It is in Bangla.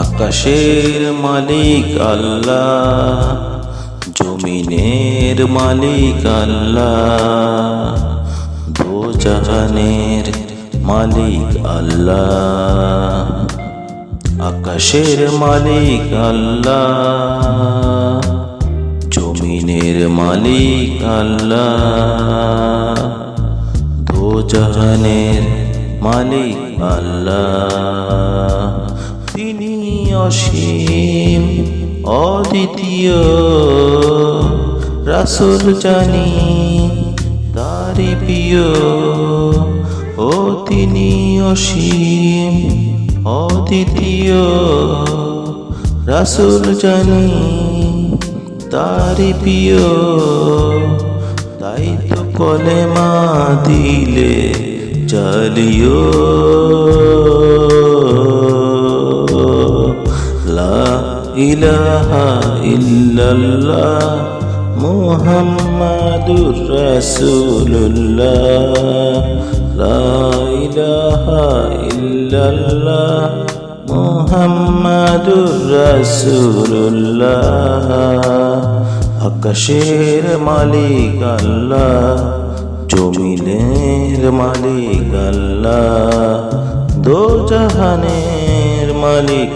আকাশের মালিক আল্লাহ, জমিনের মালিক আল্লাহ দো জাহানের মালিক আল্লাহ, আকাশের মালিক আল্লাহ, জমিনের মালিক আল্লাহ দো জাহানের মালিক আল্লাহ। তিনি অসীম, অদ্বিতীয়। রাসুল জানি তারি প্রিয়। ও তিনি অসীম, অদ্বিতীয়। রাসুল জানি তারি প্রিয়। তাই তো কলেমা দিলে চালিও ইলাহা ইল্লাল্লাহ মুহাম্মাদুর রাসূলুল্লাহ। লা ইলাহা ইল্লাল্লাহ মুহাম্মাদুর রাসূলুল্লাহ। আকাশের মালিক আল্লাহ, জমিনের মালিক আল্লাহ দো জাহানের মালিক।